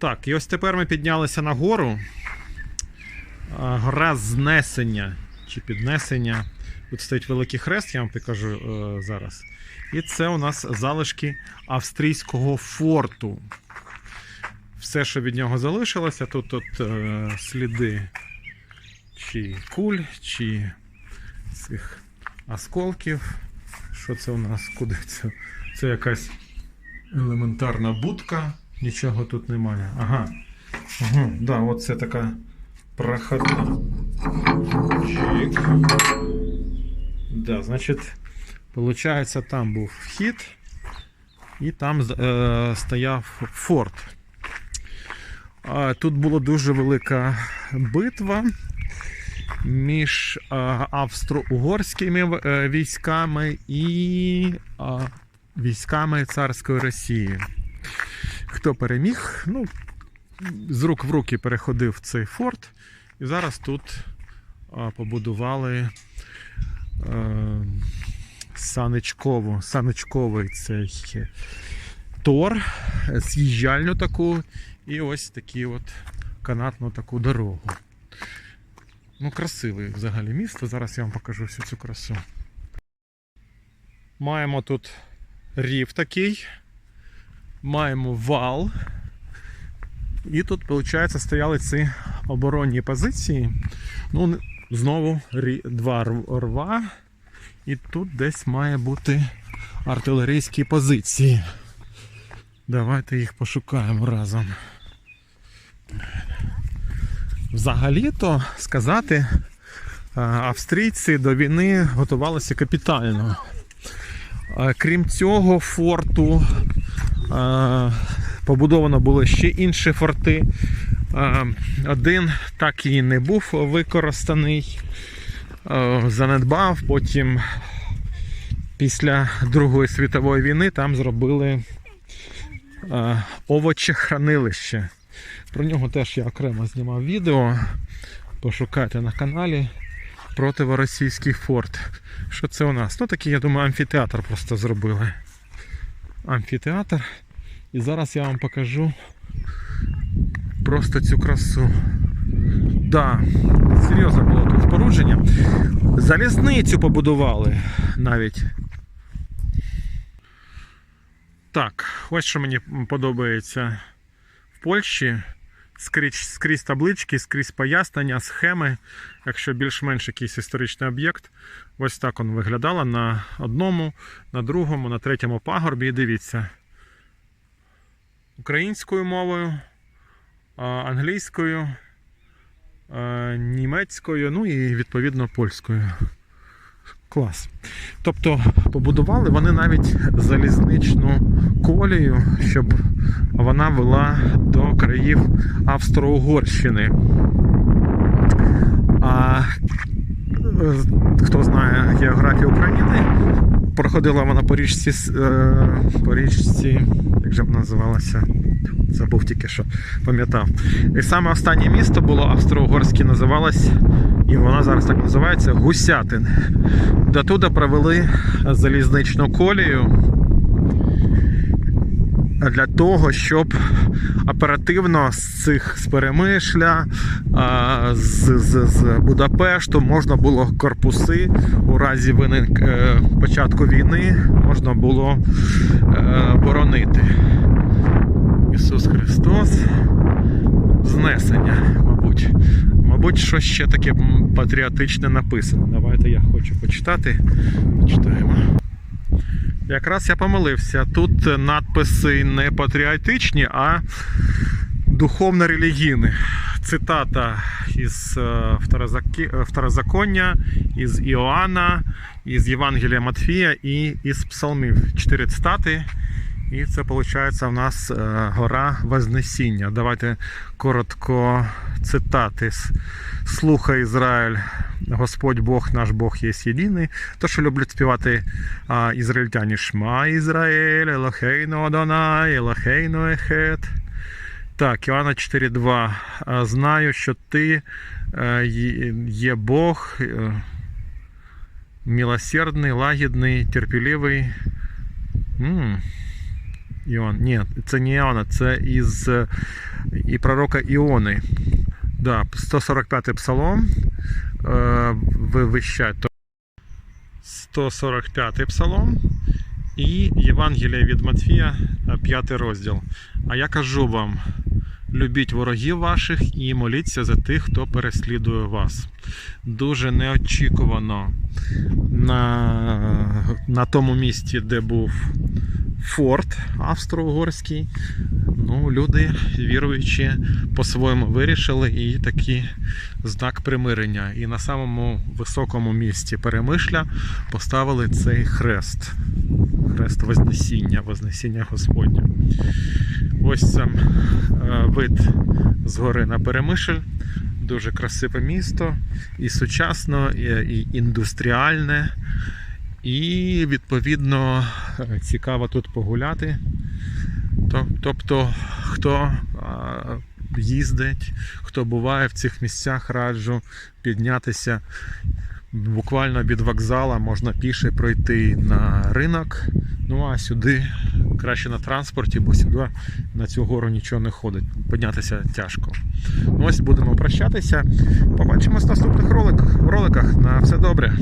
Так, і ось тепер ми піднялися на гору. Гора знесення чи піднесення. Тут стоїть великий хрест, я вам покажу е, зараз. І це у нас залишки австрійського форту. Все, що від нього залишилося, тут, тут е, сліди чи куль, чи цих осколків. Що це у нас? Куди це? Це якась елементарна будка. Нічого тут немає. Ага. Ага, да, от така проходна. Чик. Да, значить, получається, там був вхід, і там е, стояв форт. Тут була дуже велика битва між е, австро-угорськими е, військами і е, військами царської Росії. Хто переміг? Ну, з рук в руки переходив цей форт, і зараз тут побудували е, саничкову, саничковий цей тор, з'їжджальню таку, і ось такі от канатну таку дорогу. Ну, красиве взагалі місто. Зараз я вам покажу всю цю красу. Маємо тут рів такий, маємо вал. І тут, виходить, стояли ці оборонні позиції. Ну, знову два рва. І тут десь має бути артилерійські позиції. Давайте їх пошукаємо разом. Взагалі-то сказати, австрійці до війни готувалися капітально. Крім цього, форту побудовано було ще інші форти. Один так і не був використаний, занедбав. Потім після Другої світової війни там зробили овочехранилище. Про нього теж я окремо знімав відео. Пошукайте на каналі противоросійський форт. Що це у нас? Ну такий, я думаю, амфітеатр просто зробили. Амфітеатр. І зараз я вам покажу просто цю красу. Да, серйозно було тут спорудження. Залізницю побудували навіть. Так, ось що мені подобається в Польщі. Скрізь, скрізь таблички, скрізь пояснення, схеми. Якщо більш-менш якийсь історичний об'єкт, ось так він виглядало на одному, на другому, на третьому пагорбі. І дивіться. Українською мовою, англійською, німецькою, ну і відповідно польською. Клас. Тобто побудували вони навіть залізничну колію, щоб вона вела до країв Австро-Угорщини. А хто знає географію України, проходила вона по річці, е, по річці, як же вона називалася? Забув тільки що, пам'ятав. І саме останнє місто було австро-угорське, називалось, і воно зараз так називається Гусятин. До туди провели залізничну колію для того, щоб оперативно з цих з Перемишля, з, з, з Будапешту можна було корпуси у разі виник, е, початку війни можна було е, боронити. Ісус Христос. Знесення, мабуть. Мабуть, що ще таке патріотичне написано. Давайте я хочу почитати. Почитаємо. Якраз я помилився. Тут надписи не патріотичні, а духовно-релігійні. Цитата із е, е, Второзаконня, із Іоанна, із Євангелія Матфія і із Псалмів. Чотири цитати. І це виходить у нас е, гора Вознесіння. Давайте коротко цитати. Слухай Ізраїль, Господь Бог наш Бог є єдиний. То, що люблять співати а, ізраїльтяні Шма Ізраїль, Елохейно Адонай, Елохейно Ехет. Так, Іоанна 4.2. Знаю, що ти е, є- Бог, е, милосердний, лагідний, терпеливий. М. Іон. Ні, це не Іона, це із е, і пророка Іони. Да, 145 псалом. Е, вивищать. 145 псалом. І Євангелія від Матфія, 5 розділ. А я кажу вам: любіть ворогів ваших і моліться за тих, хто переслідує вас. Дуже неочікувано на, на тому місці, де був форт австро-угорський. Ну, люди, віруючи, по-своєму вирішили і такий знак примирення. І на самому високому місці Перемишля поставили цей хрест. Хрест Вознесіння, Вознесіння Господня. Ось сам е, вид з гори на Перемишль. Дуже красиве місто, і сучасно, і, і індустріальне. І відповідно е, цікаво тут погуляти. То- Тобто, хто їздить, хто буває в цих місцях, раджу піднятися. Буквально від вокзала можна піше пройти на ринок. Ну а сюди краще на транспорті, бо сюди на цю гору нічого не ходить. Піднятися тяжко. Ну ось будемо прощатися. Побачимось в наступних роликах. На все добре.